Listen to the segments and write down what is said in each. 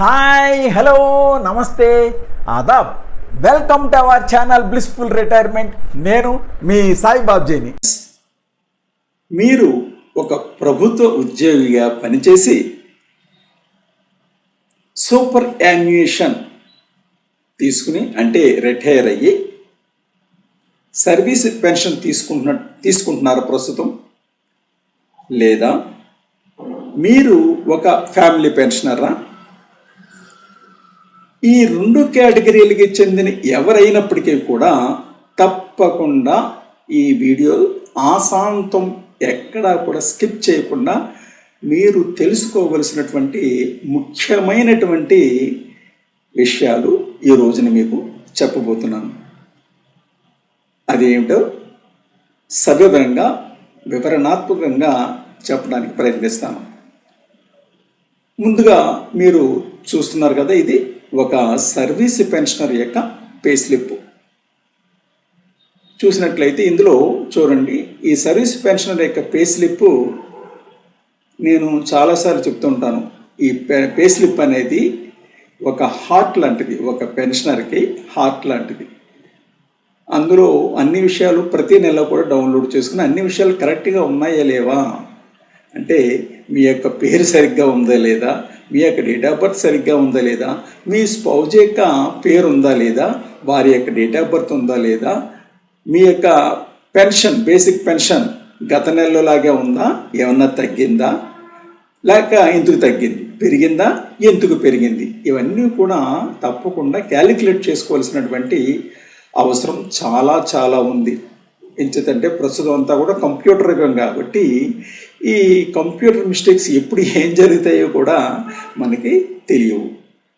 Hi hello నమస్తే Aadab. Welcome to our channel blissful retirement నేను మీ సాయి బాబ్జీని మీరు ఒక ప్రభుత్వ ఉద్యోగిగా పనిచేసి సూపర్ యాన్యుయేషన్ తీసుకుని అంటే రిటైర్ అయ్యి సర్వీస్ పెన్షన్ తీసుకుంటున్న తీసుకుంటున్నారు ప్రస్తుతం? లేదా మీరు ఒక ఫ్యామిలీ పెన్షనరా? ఈ రెండు కేటగిరీలకి చెందిన ఎవరైనప్పటికీ కూడా తప్పకుండా ఈ వీడియో ఆశాంతం ఎక్కడా కూడా స్కిప్ చేయకుండా మీరు తెలుసుకోవలసినటువంటి ముఖ్యమైనటువంటి విషయాలు ఈ రోజున మీకు చెప్పబోతున్నాను. అదేమిటో సవివరంగా వివరణాత్మకంగా చెప్పడానికి ప్రయత్నిస్తాను. ముందుగా మీరు చూస్తున్నారు కదా ఇది ఒక సర్వీస్ పెన్షనర్ యొక్క పే స్లిప్. చూసినట్లయితే ఇందులో చూడండి ఈ సర్వీస్ పెన్షనర్ యొక్క పే స్లిప్ నేను చాలాసార్లు చెప్తుంటాను ఈ పే స్లిప్ అనేది ఒక హార్ట్ లాంటిది ఒక పెన్షనర్కి హార్ట్ లాంటిది. అందులో అన్ని విషయాలు ప్రతి నెల కూడా డౌన్లోడ్ చేసుకుని అన్ని విషయాలు కరెక్ట్గా ఉన్నాయా లేవా? అంటే మీ యొక్క పేరు సరిగ్గా ఉందా లేదా? మీ యొక్క డేట్ ఆఫ్ బర్త్ సరిగ్గా ఉందా లేదా? మీ స్పౌజ్ యొక్క పేరు ఉందా లేదా? వారి యొక్క డేట్ ఆఫ్ బర్త్ ఉందా లేదా? మీ యొక్క పెన్షన్ బేసిక్ పెన్షన్ గత నెలలో లాగే ఉందా? ఏమన్నా తగ్గిందా? లేక ఎందుకు తగ్గింది? పెరిగిందా? ఎందుకు పెరిగింది? ఇవన్నీ కూడా తప్పకుండా క్యాలిక్యులేట్ చేసుకోవాల్సినటువంటి అవసరం చాలా చాలా ఉంది. ఎంచేతంటే ప్రస్తుతం అంతా కూడా కంప్యూటర్ యుగం కాబట్టి ఈ కంప్యూటర్ మిస్టేక్స్ ఎప్పుడు ఏం జరుగుతాయో కూడా మనకి తెలియవు.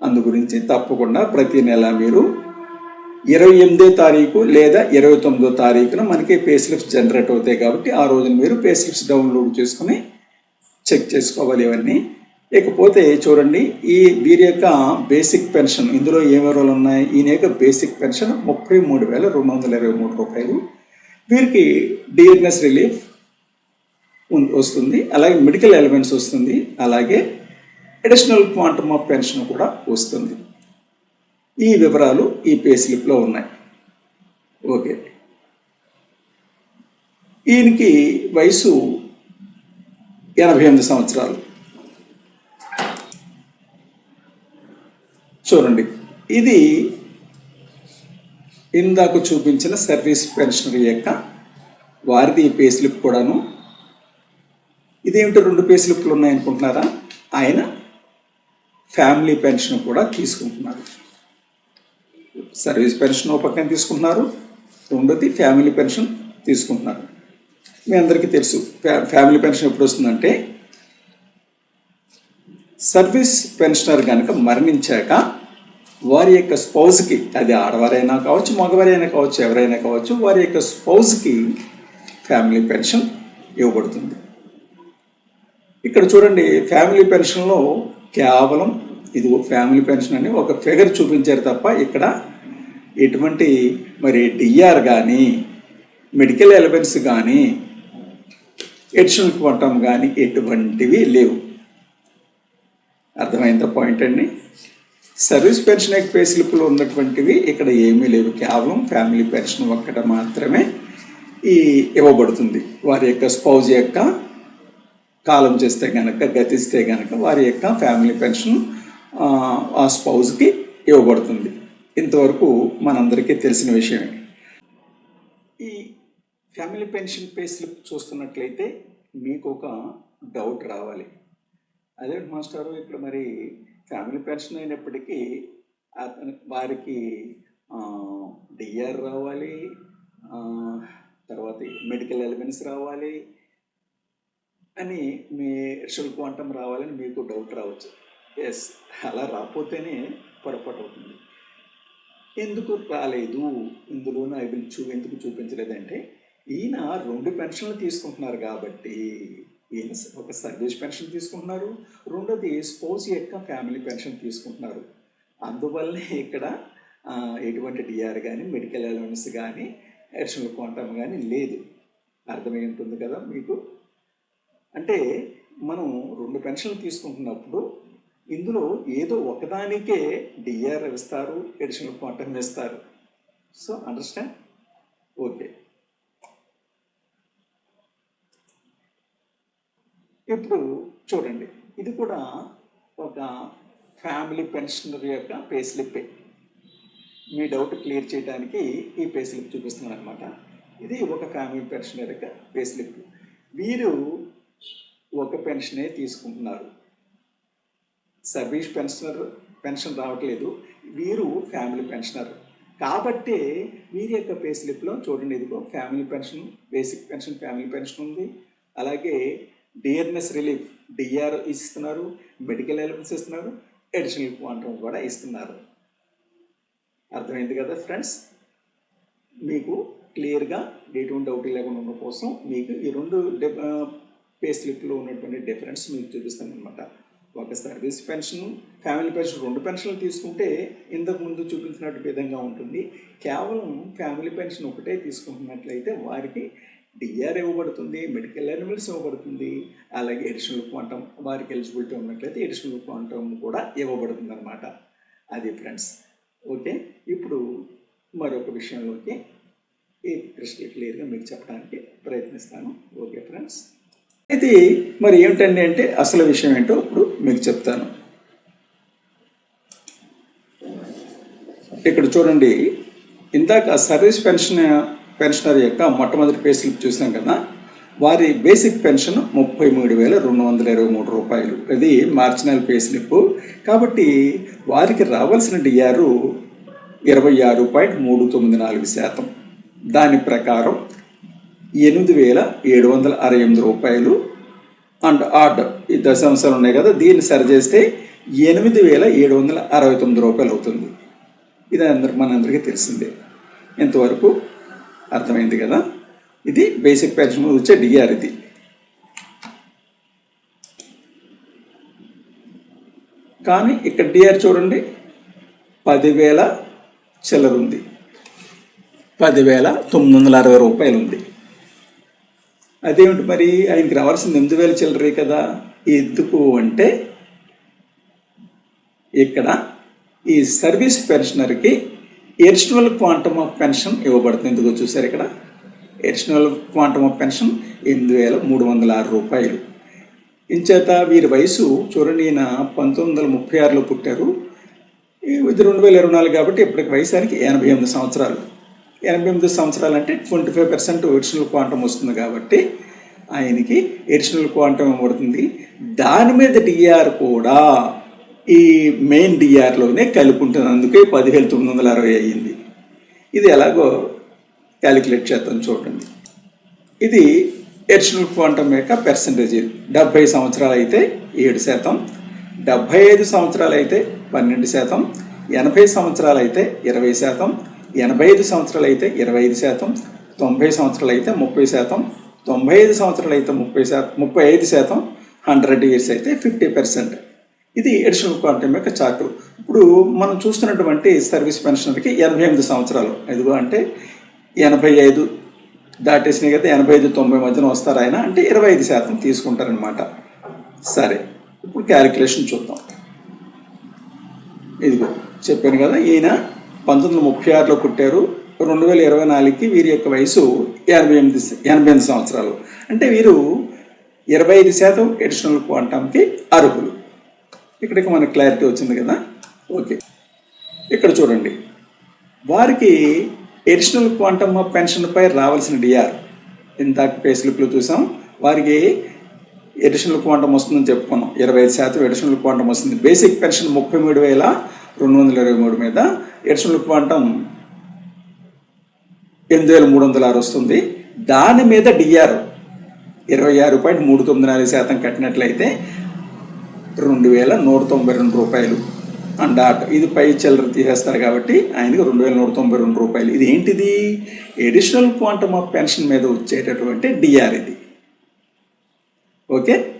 అందు గురించి తప్పకుండా ప్రతి నెల మీరు ఇరవై ఎనిమిదో తారీఖు లేదా ఇరవై తొమ్మిదో తారీఖున మనకి పే స్లిప్స్ జనరేట్ అవుతాయి కాబట్టి ఆ రోజున మీరు పే స్లిప్స్ డౌన్లోడ్ చేసుకుని చెక్ చేసుకోవాలి ఇవన్నీ. ఇకపోతే చూడండి ఈ వీరి యొక్క బేసిక్ పెన్షన్ ఇందులో ఏ వివరాలు ఉన్నాయి? ఈయన యొక్క బేసిక్ పెన్షన్ ముప్పై మూడు వేల రెండు వందల ఇరవై మూడు రూపాయలు. వీరికి డియర్నెస్ రిలీఫ్ వస్తుంది. అలాగే మెడికల్ ఎలిమెంట్స్ వస్తుంది. అలాగే అడిషనల్ క్వాంటమ్ ఆఫ్ పెన్షన్ కూడా వస్తుంది. ఈ వివరాలు ఈ పే స్లిప్లో ఉన్నాయి. ఓకే. ఈయనకి వయసు ఎనభై ఎనిమిది సంవత్సరాలు. చూడండి. ఇది ఇందాక చూపించిన సర్వీస్ పెన్షనర్ యొక్క వారిది పే స్లిప్ కూడాను. ఇదేమిటి రెండు పే స్లిప్లు ఉన్నాయనుకుంటున్నారా? ఆయన ఫ్యామిలీ పెన్షన్ కూడా తీసుకుంటున్నారు. సర్వీస్ పెన్షన్ ఒక పక్కన తీసుకుంటున్నారు రెండోది ఫ్యామిలీ పెన్షన్ తీసుకుంటున్నారు. మీ అందరికీ తెలుసు ఫ్యా ఫ్యామిలీ పెన్షన్ ఎప్పుడు వస్తుందంటే సర్వీస్ పెన్షనర్ కనుక మరణించాక వారి యొక్క స్పౌజ్కి అది ఆడవారైనా కావచ్చు మగవారైనా కావచ్చు ఎవరైనా కావచ్చు వారి యొక్క స్పౌజ్కి ఫ్యామిలీ పెన్షన్ ఇవ్వబడుతుంది. ఇక్కడ చూడండి ఫ్యామిలీ పెన్షన్లో కేవలం ఇది ఫ్యామిలీ పెన్షన్ అని ఒక ఫిగర్ చూపించారు తప్ప ఇక్కడ ఎటువంటి మరి డిఆర్ కానీ మెడికల్ ఎలిమెంట్స్ కానీ ఎడిషనల్ క్వాంటమ్ కానీ ఎటువంటివి లేవు. అర్థమైందా పాయింట్ అండి? సర్వీస్ పెన్షన్ యొక్క పే స్లిప్లో ఉన్నటువంటివి ఇక్కడ ఏమీ లేవు. కేవలం ఫ్యామిలీ పెన్షన్ ఒక్కట మాత్రమే ఈ ఇవ్వబడుతుంది. వారి యొక్క స్పౌజ్ యొక్క కాలం చేస్తే కనుక గతిస్తే కనుక వారి యొక్క ఫ్యామిలీ పెన్షన్ ఆ, స్పౌజ్కి ఇవ్వబడుతుంది. ఇంతవరకు మనందరికీ తెలిసిన విషయమే. ఈ ఫ్యామిలీ పెన్షన్ పే స్లిప్ చూస్తున్నట్లయితే మీకు ఒక డౌట్ రావాలి. అదే మాస్టారు? ఇక్కడ మరి ఫ్యామిలీ పెన్షన్ అయినప్పటికీ అతని వారికి డిఆర్ రావాలి తర్వాత మెడికల్ ఎలిమెంట్స్ రావాలి అని మీ షుల్ రావాలని మీకు డౌట్ రావచ్చు. ఎస్ అలా రాకపోతేనే పొరపాటు అవుతుంది. ఎందుకు రాలేదు? ఇందులోనూ ఐ విల్ చూ ఎందుకు చూపించలేదంటే ఈయన రెండు పెన్షన్లు తీసుకుంటున్నారు కాబట్టి ఈయన ఒక సర్వీస్ పెన్షన్ తీసుకుంటున్నారు. రెండోది స్పోర్ట్స్ యొక్క ఫ్యామిలీ పెన్షన్ తీసుకుంటున్నారు. అందువల్లనే ఇక్కడ ఎటువంటి డిఆర్ కానీ మెడికల్ అలవెన్స్ కానీ అడిషనల్ క్వాంటమ్ కానీ లేదు. అర్థమై ఉంటుంది కదా మీకు? అంటే మనం రెండు పెన్షన్లు తీసుకుంటున్నప్పుడు ఇందులో ఏదో ఒకదానికే డిఆర్ ఇస్తారు ఎడిషనల్ క్వాంటమ్ ఇస్తారు. So understand? ఓకే. ఇప్పుడు చూడండి ఇది కూడా ఒక ఫ్యామిలీ పెన్షనర్ యొక్క పే స్లిప్పే మీ డౌట్ క్లియర్ చేయడానికి ఈ పే స్లిప్ చూపిస్తున్నాను అనమాట ఇది ఒక ఫ్యామిలీ పెన్షనర్ యొక్క పే స్లిప్ వీరు ఒక పెన్షనే తీసుకుంటున్నారు. సర్వీస్ పెన్షనర్ పెన్షన్ రావట్లేదు. వీరు ఫ్యామిలీ పెన్షనర్ కాబట్టి వీరి యొక్క పే స్లిప్లో చూడండి ఇదిగో family pension basic pension family pension ఉంది. అలాగే డియర్నెస్ రిలీఫ్ డిఆర్ ఇస్తున్నారు మెడికల్ ఎలిమెంట్స్ ఇస్తున్నారు అడిషనల్ క్వాంటమ్ కూడా ఇస్తున్నారు. అర్థమైంది కదా ఫ్రెండ్స్? మీకు క్లియర్గా ఎటువంటి డౌట్ లేకుండా ఉన్న కోసం మీకు ఈ రెండు పే స్లిప్లో ఉన్నటువంటి డిఫరెన్స్ మీకు చూపిస్తాను అనమాట ఒక సర్వీస్ పెన్షన్ ఫ్యామిలీ పెన్షన్ రెండు పెన్షన్లు తీసుకుంటే ఇంతకు ముందు చూపించినట్టు విధంగా ఉంటుంది. కేవలం ఫ్యామిలీ పెన్షన్ ఒకటే తీసుకుంటున్నట్లయితే వారికి డిఆర్ ఇవ్వబడుతుంది మెడికల్ అనిమల్స్ ఇవ్వబడుతుంది అలాగే ఎడిషనల్ క్వాంటమ్ వారికి ఎలిజిబిలిటీ ఉన్నట్లయితే ఎడిషనల్ క్వాంటమ్ కూడా ఇవ్వబడుతుంది అనమాట అది ఫ్రెండ్స్ ఓకే ఇప్పుడు మరొక విషయంలోకి ఈ క్రిస్టల్ క్లియర్గా మీకు చెప్పడానికి ప్రయత్నిస్తాను. ఓకే ఫ్రెండ్స్ ఇది మరి ఏమిటండి అంటే అసలు విషయం ఏంటో ఇప్పుడు మీకు చెప్తాను. ఇక్కడ చూడండి ఇందాక సర్వీస్ పెన్షన్ పెన్షనర్ యొక్క మొట్టమొదటి పే స్లిప్ చూసాం కదా. వారి బేసిక్ పెన్షన్ ముప్పై మూడు వేల రెండు వందల ఇరవై మూడు రూపాయలు. ఇది మార్జినల్ పే స్లిప్. కాబట్టి వారికి రావాల్సిన డిఆర్ ఇరవై ఆరు పాయింట్ మూడు తొమ్మిది నాలుగు శాతం. దాని ప్రకారం ఎనిమిది వేల ఏడు వందల అరవై ఎనిమిది రూపాయలు. అండ్ ఆర్డ్ ఈ దశాంశాలు ఉన్నాయి కదా దీన్ని సరిచేస్తే ఎనిమిది వేల ఏడు వందల అరవై తొమ్మిది రూపాయలు అవుతుంది. ఇది అందరు మనందరికీ తెలిసిందే. ఇంతవరకు అర్థమైంది కదా? ఇది బేసిక్ పెన్షన్ వచ్చే డిఆర్ ఇది. కానీ ఇక్కడ డిఆర్ చూడండి. పదివేల చిల్లర ఉంది పదివేల తొమ్మిది వందల అరవై రూపాయలు ఉంది అదేమిటి మరి? ఆయనకి రావాల్సింది ఎనిమిది వేల చిల్లరే కదా. ఎందుకు అంటే ఇక్కడ ఈ సర్వీస్ పెన్షనర్కి ఎడిషనల్ క్వాంటమ్ ఆఫ్ పెన్షన్ ఇవ్వబడుతుంది. ఎందుకో చూసారు ఇక్కడ? ఎడిషనల్ క్వాంటమ్ ఆఫ్ పెన్షన్ ఎనిమిది వేల మూడు వందల ఆరు రూపాయలు. ఇంచేత వీరి వయసు చూడండి ఈయన పంతొమ్మిది వందల ముప్పై ఆరులో పుట్టారు. ఇది రెండు వేల ఇరవై నాలుగు కాబట్టి ఇప్పటికి వయసానికి ఎనభై ఎనిమిది సంవత్సరాలు. ఎనభై ఎనిమిది సంవత్సరాలు అంటే twenty five percent additional quantum వస్తుంది కాబట్టి ఆయనకి ఎడిషనల్ క్వాంటమ్ ఇవ్వబడుతుంది. దాని మీద డిఆర్ కూడా ఈ మెయిన్ డిఆర్లోనే కలిపి ఉంటుంది అందుకే పదివేల తొమ్మిది వందల అరవై అయ్యింది. ఇది ఎలాగో క్యాలిక్యులేట్ చేద్దాం చూడండి. ఇది ఎడిషనల్ క్వాంటమ్ యొక్క పర్సంటేజ్ డెబ్భై సంవత్సరాలు అయితే ఏడు శాతం. డెబ్భై ఐదు సంవత్సరాలు అయితే పన్నెండు శాతం. ఎనభై సంవత్సరాలు అయితే ఇరవై శాతం. ఎనభై ఐదు సంవత్సరాలు అయితే ఇరవై ఐదు శాతం. తొంభై సంవత్సరాలు అయితే ముప్పై శాతం. తొంభై ఐదు సంవత్సరాలు అయితే ముప్పై శాతం. ముప్పై ఐదు శాతం. హండ్రెడ్ ఇయర్స్ అయితే ఫిఫ్టీ పర్సెంట్. ఇది ఎడిషనల్ క్వాంటమ్ యొక్క చార్టు ఇప్పుడు మనం చూస్తున్నటువంటి సర్వీస్ పెన్షనర్కి ఎనభై ఎనిమిది సంవత్సరాలు. ఎదుగు అంటే ఎనభై ఐదు దాటేసినాయి కదా ఎనభై ఐదు తొంభై మధ్యన వస్తారు ఆయన. అంటే ఇరవై ఐదు శాతం తీసుకుంటారనమాట సరే ఇప్పుడు క్యాలిక్యులేషన్ చూద్దాం. ఇదిగో చెప్పాను కదా ఈయన పంతొమ్మిది వందల ముప్పై ఆరులో పుట్టారు. రెండు వేల ఇరవై నాలుగుకి వీరి యొక్క వయసు ఎనభై ఎనిమిది ఎనభై ఎనిమిది సంవత్సరాలు. అంటే వీరు ఇరవై ఐదు శాతం ఎడిషనల్ క్వాంటమ్కి అర్హులు. ఇక్కడికి మనకు క్లారిటీ వచ్చింది కదా? ఓకే ఇక్కడ చూడండి. వారికి ఎడిషనల్ క్వాంటమ్ ఆఫ్ పెన్షన్పై రావాల్సిన డిఆర్ ఇందాక పే స్లిప్లో చూసాం. వారికి ఎడిషనల్ క్వాంటమ్ వస్తుందని చెప్పుకున్నాం. ఇరవై ఐదు శాతం ఎడిషనల్ క్వాంటమ్ వస్తుంది. బేసిక్ పెన్షన్ ముప్పై మూడు వేల రెండు వందల ఇరవై మూడు మీద ఎడిషనల్ క్వాంటమ్ ఎనిమిది వేల మూడు వందల ఆరు వస్తుంది. దాని మీద డిఆర్ ఇరవై ఆరు పాయింట్ మూడు తొమ్మిది నాలుగు శాతం కట్టినట్లయితే రెండు వేల నూట తొంభై రెండు రూపాయలు. అండ్ డాట్ ఇది పై చిల్లర తీసేస్తారు కాబట్టి ఆయనకి రెండు వేల నూట తొంభై రెండు రూపాయలు. ఇది ఏంటిది? ఎడిషనల్ క్వాంటమ్ ఆఫ్ పెన్షన్ మీద వచ్చేటటువంటి డిఆర్ ఇది. ఓకే?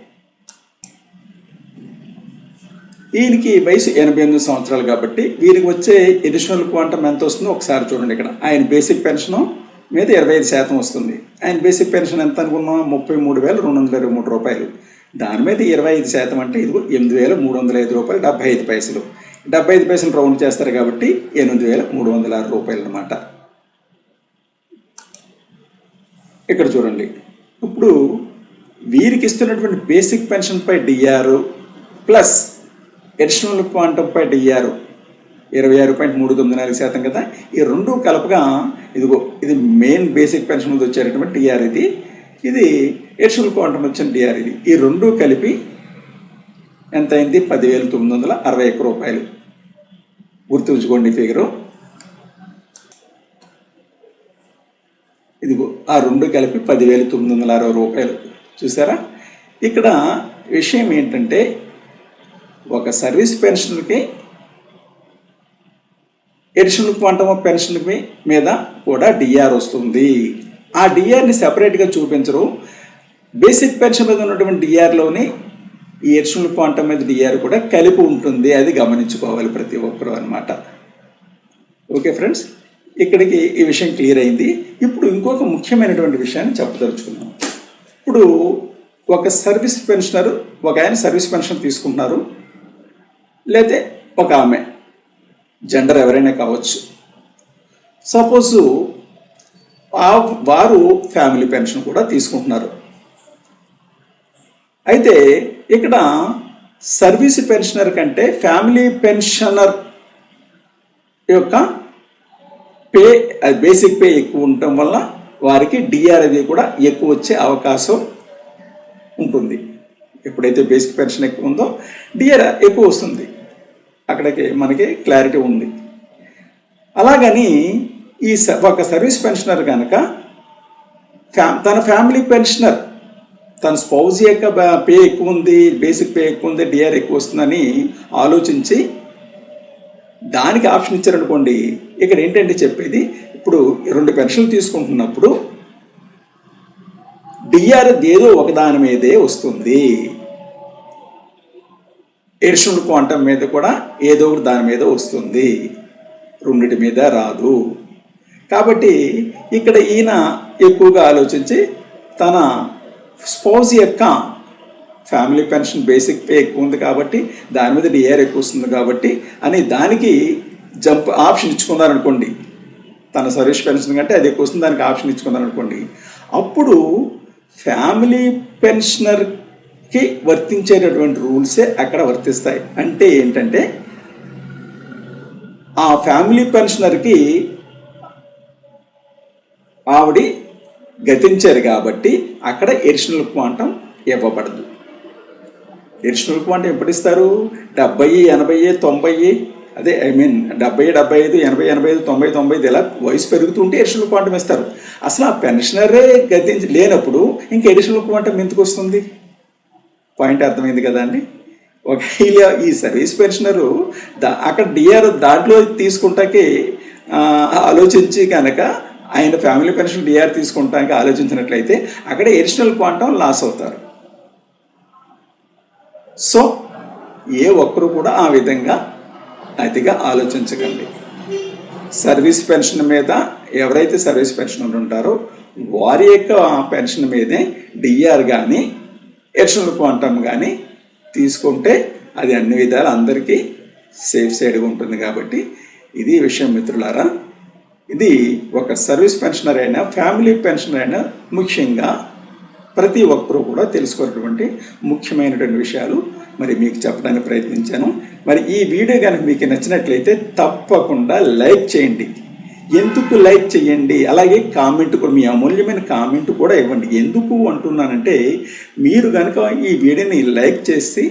ఈయనకి వయసు ఎనభై ఎనిమిది సంవత్సరాలు కాబట్టి వీరికి వచ్చే ఎడిషనల్ క్వాంటమ్ ఎంత వస్తుందో ఒకసారి చూడండి ఇక్కడ. ఆయన బేసిక్ పెన్షన్ మీద ఇరవై ఐదు శాతం వస్తుంది. ఆయన బేసిక్ పెన్షన్ ఎంత అనుకున్నాం? ముప్పై మూడు వేల రెండు వందల ఇరవై మూడు రూపాయలు. దాని మీద ఇరవై ఐదు శాతం అంటే ఇదిగో ఎనిమిది వేల మూడు వందల ఐదు రూపాయలు డెబ్బై ఐదు పైసలు. డెబ్బై ఐదు పైసలు రౌండ్ చేస్తారు కాబట్టి ఎనిమిది వేల మూడు వందల ఆరు రూపాయలు అనమాట ఇక్కడ చూడండి. ఇప్పుడు వీరికి ఇస్తున్నటువంటి బేసిక్ పెన్షన్పై డిఆర్ ప్లస్ ఎడిషనల్ క్వాంటంపై డిఆర్ ఇరవై ఆరు పాయింట్ మూడు తొమ్మిది నాలుగు శాతం కదా. ఈ రెండు కలపగా ఇదిగో ఇది మెయిన్ బేసిక్ పెన్షన్ మీద వచ్చేటటువంటి డిఆర్ ఇది. ఇది ఎడిషనల్ క్వాంటం వచ్చిన డిఆర్ ఇది. ఈ రెండు కలిపి ఎంత అయింది పదివేల తొమ్మిది వందల అరవై ఒక్క రూపాయలు. గుర్తుంచుకోండి ఫిగరు ఇదిగో ఆ రెండు కలిపి పదివేల తొమ్మిది వందల అరవై రూపాయలు. చూసారా? ఇక్కడ విషయం ఏంటంటే ఒక సర్వీస్ పెన్షన్కి ఎడిషనల్ క్వాంటమ్ ఆఫ్ పెన్షన్ మీద కూడా డిఆర్ వస్తుంది. ఆ డిఆర్ని సెపరేట్గా చూపించరు. బేసిక్ పెన్షన్ మీద ఉన్నటువంటి డిఆర్లోని ఈ ఎడిషనల్ క్వాంటమ్ మీద డిఆర్ కూడా కలిపి ఉంటుంది అది గమనించుకోవాలి ప్రతి ఒక్కరూ అనమాట ఓకే ఫ్రెండ్స్ ఇక్కడికి ఈ విషయం క్లియర్ అయింది. ఇప్పుడు ఇంకొక ముఖ్యమైనటువంటి విషయాన్ని చెప్పదలుచుకున్నాం. ఇప్పుడు ఒక సర్వీస్ పెన్షనర్ ఒక ఆయన సర్వీస్ పెన్షన్ తీసుకుంటున్నారు. లేతే ఒక ఆమె. జెండర్ ఎవరైనా కావచ్చు. సపోజు వారు ఫ్యామిలీ పెన్షన్ కూడా తీసుకుంటున్నారు. అయితే ఇక్కడ సర్వీస్ పెన్షనర్ కంటే ఫ్యామిలీ పెన్షనర్ యొక్క పే బేసిక్ పే ఎక్కువ ఉండటం వల్ల వారికి డిఆర్ అనేది కూడా ఎక్కువ వచ్చే అవకాశం ఉంటుంది. ఎప్పుడైతే బేసిక్ పెన్షన్ ఎక్కువ ఉందో డిఆర్ ఎక్కువ వస్తుంది. అక్కడికి మనకి క్లారిటీ ఉంది. అలాగని ఈ ఒక సర్వీస్ పెన్షనర్ కనుక ఫ్యా తన ఫ్యామిలీ పెన్షనర్ తన స్పౌజ్ యొక్క పే ఎక్కువ ఉంది బేసిక్ పే ఎక్కువ ఉంది డిఆర్ ఎక్కువ వస్తుందని ఆలోచించి దానికి ఆప్షన్ ఇచ్చారనుకోండి ఇక్కడ ఏంటంటే చెప్పేది ఇప్పుడు రెండు పెన్షన్లు తీసుకుంటున్నప్పుడు డిఆర్ ఏదో ఒక దాని మీదే వస్తుంది. ఎడిషనల్ క్వాంటమ్ మీద కూడా ఏదో ఒకటి దాని మీద వస్తుంది. రెండిటి మీద రాదు. కాబట్టి ఇక్కడ ఈయన ఎక్కువగా ఆలోచించి తన స్పౌజ్ యొక్క ఫ్యామిలీ పెన్షన్ బేసిక్ పే ఎక్కువ ఉంది కాబట్టి దాని మీద డిఆర్ ఎక్కువ వస్తుంది కాబట్టి అని దానికి జంప్ ఆప్షన్ ఇచ్చుకున్నారనుకోండి. తన సర్వీస్ పెన్షన్ కంటే అది ఎక్కువ వస్తుంది దానికి ఆప్షన్ ఇచ్చుకున్నారనుకోండి. అప్పుడు ఫ్యామిలీ పెన్షనర్కి వర్తించేటటువంటి రూల్సే అక్కడ వర్తిస్తాయి. అంటే ఏంటంటే ఆ ఫ్యామిలీ పెన్షనర్కి ఆవిడ గతించారు కాబట్టి అక్కడ ఎడిషనల్ క్వాంటం ఇవ్వబడదు. ఎడిషనల్ క్వాంటం ఎప్పుడు ఇస్తారు డెబ్బై ఎనభై తొంభై అదే ఐ మీన్ డెబ్బై డెబ్బై ఐదు ఎనభై ఎనభై ఐదు తొంభై తొంభై ఐదు ఇలా వయసు పెరుగుతుంటే ఎడిషనల్ క్వాంటం ఇస్తారు. అసలు ఆ పెన్షనరే గతించి లేనప్పుడు ఇంకా ఎడిషనల్ క్వాంటం ఎందుకు వస్తుంది? పాయింట్ అర్థమైంది కదా అండి? ఒకవేళ ఈ సర్వీస్ పెన్షనరు దా అక్కడ డిఆర్ దాంట్లో తీసుకుంటాకి ఆలోచించి కనుక ఆయన ఫ్యామిలీ పెన్షన్ డిఆర్ తీసుకుంటానికి ఆలోచించినట్లయితే అక్కడ ఎడిషనల్ క్వాంటం లాస్ అవుతారు. సో ఏ ఒక్కరు కూడా ఆ విధంగా అతిగా ఆలోచించకండి. సర్వీస్ పెన్షన్ మీద ఎవరైతే సర్వీస్ పెన్షన్ ఉంటారో వారి యొక్క పెన్షన్ మీదే డిఆర్ కానీ ఎడిషనల్ క్వాంటమ్ కానీ తీసుకుంటే అది అన్ని విధాలు అందరికీ సేఫ్ సైడ్గా ఉంటుంది కాబట్టి ఇది విషయం మిత్రులారా. ఇది ఒక సర్వీస్ పెన్షనర్ అయినా ఫ్యామిలీ పెన్షనర్ అయినా ముఖ్యంగా ప్రతి ఒక్కరూ కూడా తెలుసుకున్నటువంటి ముఖ్యమైనటువంటి విషయాలు మరి మీకు చెప్పడానికి ప్రయత్నించాను. మరి ఈ వీడియో కనుక మీకు నచ్చినట్లయితే తప్పకుండా లైక్ చేయండి. ఎందుకు లైక్ చేయండి? అలాగే కామెంట్ కూడా మీ అమూల్యమైన కామెంట్ కూడా ఇవ్వండి. ఎందుకు అంటున్నానంటే మీరు కనుక ఈ వీడియోని లైక్ చేసి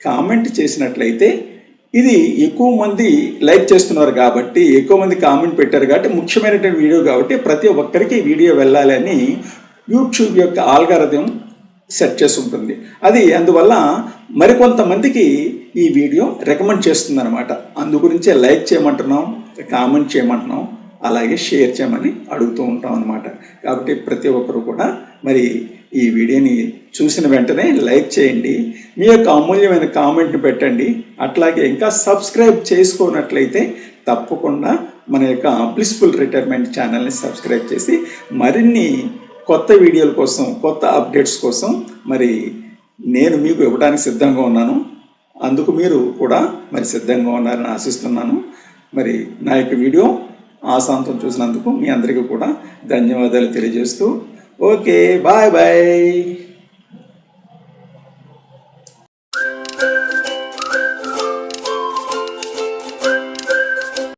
కామెంట్ చేసినట్లయితే ఇది ఎక్కువ మంది లైక్ చేస్తున్నారు కాబట్టి ఎక్కువ మంది కామెంట్ పెట్టారు కాబట్టి ముఖ్యమైనటువంటి వీడియో కాబట్టి ప్రతి ఒక్కరికి వీడియో వీడియో వెళ్ళాలని యూట్యూబ్ యొక్క ఆల్గారథం సెట్ చేసి ఉంటుంది. అది అందువల్ల మరికొంతమందికి ఈ వీడియో రికమెండ్ చేస్తుంది అనమాట అందు గురించే లైక్ చేయమంటున్నాం కామెంట్ చేయమంటున్నాం అలాగే షేర్ చేయమని అడుగుతూ ఉంటాం అనమాట కాబట్టి ప్రతి ఒక్కరు కూడా మరి ఈ వీడియోని చూసిన వెంటనే లైక్ చేయండి. మీ యొక్క అమూల్యమైన కామెంట్ని పెట్టండి. అట్లాగే ఇంకా సబ్స్క్రైబ్ చేసుకోనట్లయితే తప్పకుండా మన యొక్క బ్లిస్ఫుల్ రిటైర్మెంట్ ఛానల్ని సబ్స్క్రైబ్ చేసి మరిన్ని కొత్త వీడియోల కోసం కొత్త అప్డేట్స్ కోసం మరి నేను మీకు ఇవ్వడానికి సిద్ధంగా ఉన్నాను. అందుకు మీరు కూడా మరి సిద్ధంగా ఉన్నారని ఆశిస్తున్నాను. మరి నా యొక్క వీడియో ఆశాంతం చూసినందుకు మీ అందరికీ కూడా ధన్యవాదాలు తెలియజేస్తూ ஓகே பாய் பாய்